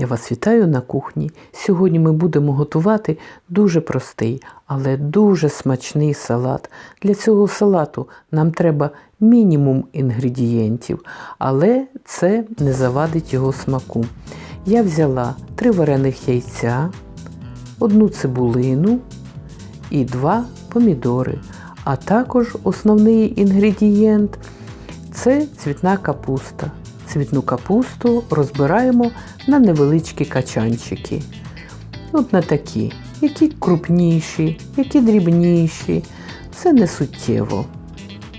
Я вас вітаю на кухні. Сьогодні ми будемо готувати дуже простий, але дуже смачний салат. Для цього салату нам треба мінімум інгредієнтів, але це не завадить його смаку. Я взяла три варених яйця, одну цибулину і два помідори, а також основний інгредієнт це цвітна капуста. Цвітну капусту розбираємо на невеличкі качанчики. От на такі, які крупніші, які дрібніші. Це не суттєво.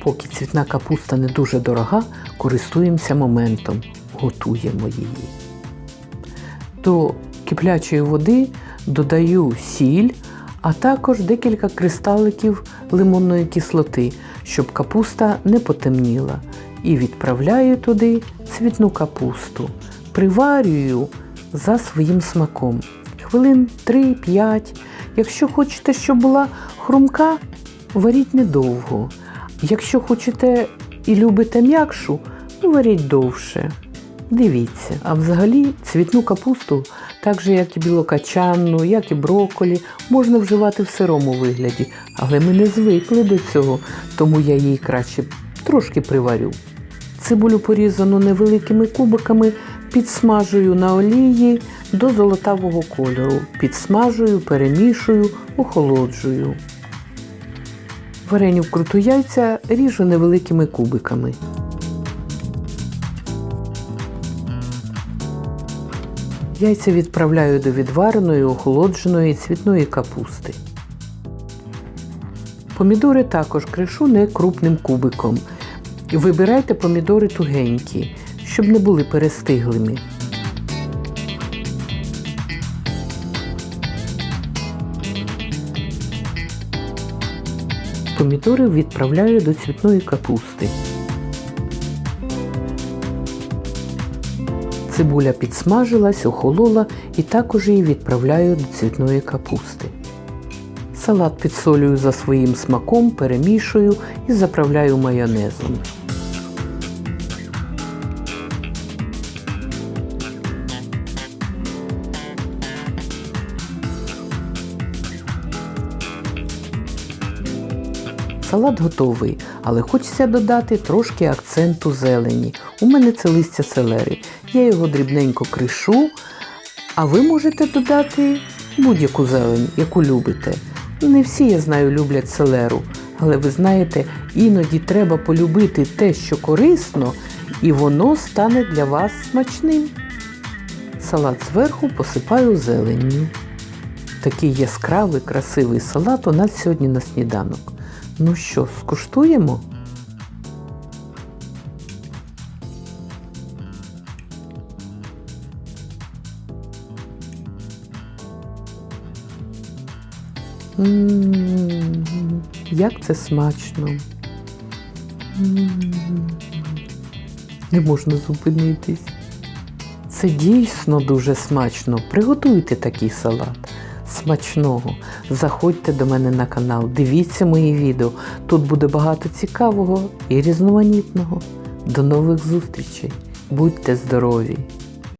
Поки цвітна капуста не дуже дорога, користуємося моментом, готуємо її. До киплячої води додаю сіль, а також декілька кристаликів лимонної кислоти, щоб капуста не потемніла. І відправляю туди цвітну капусту. Приварюю за своїм смаком. Хвилин 3-5. Якщо хочете, щоб була хрумка, варіть недовго. Якщо хочете і любите м'якшу, ну варіть довше. Дивіться, а взагалі цвітну капусту, так же як і білокачанну, як і брокколі, можна вживати в сирому вигляді, але ми не звикли до цього, тому я її краще трошки приварю. Цибулю порізану невеликими кубиками, підсмажую на олії до золотавого кольору. Підсмажую, перемішую, охолоджую. Вареню вкруту яйця ріжу невеликими кубиками. Яйця відправляю до відвареної, охолодженої цвітної капусти. Помідори також кришу не крупним кубиком. Вибирайте помідори тугенькі, щоб не були перестиглими. Помідори відправляю до цвітної капусти. Цибуля підсмажилась, охолола і також її відправляю до цвітної капусти. Салат підсолюю за своїм смаком, перемішую і заправляю майонезом. Салат готовий, але хочеться додати трошки акценту зелені. У мене це листя селери. Я його дрібненько кришу, а ви можете додати будь-яку зелень, яку любите. Не всі, я знаю, люблять селеру, але ви знаєте, іноді треба полюбити те, що корисно, і воно стане для вас смачним. Салат зверху посипаю зеленню. Такий яскравий, красивий салат у нас сьогодні на сніданок. Ну що, скуштуємо? М, Як це смачно. М, Не можна зупинитись. Це дійсно дуже смачно. Приготуйте такий салат. Смачного. Заходьте до мене на канал, дивіться мої відео. Тут буде багато цікавого і різноманітного. До нових зустрічей. Будьте здорові!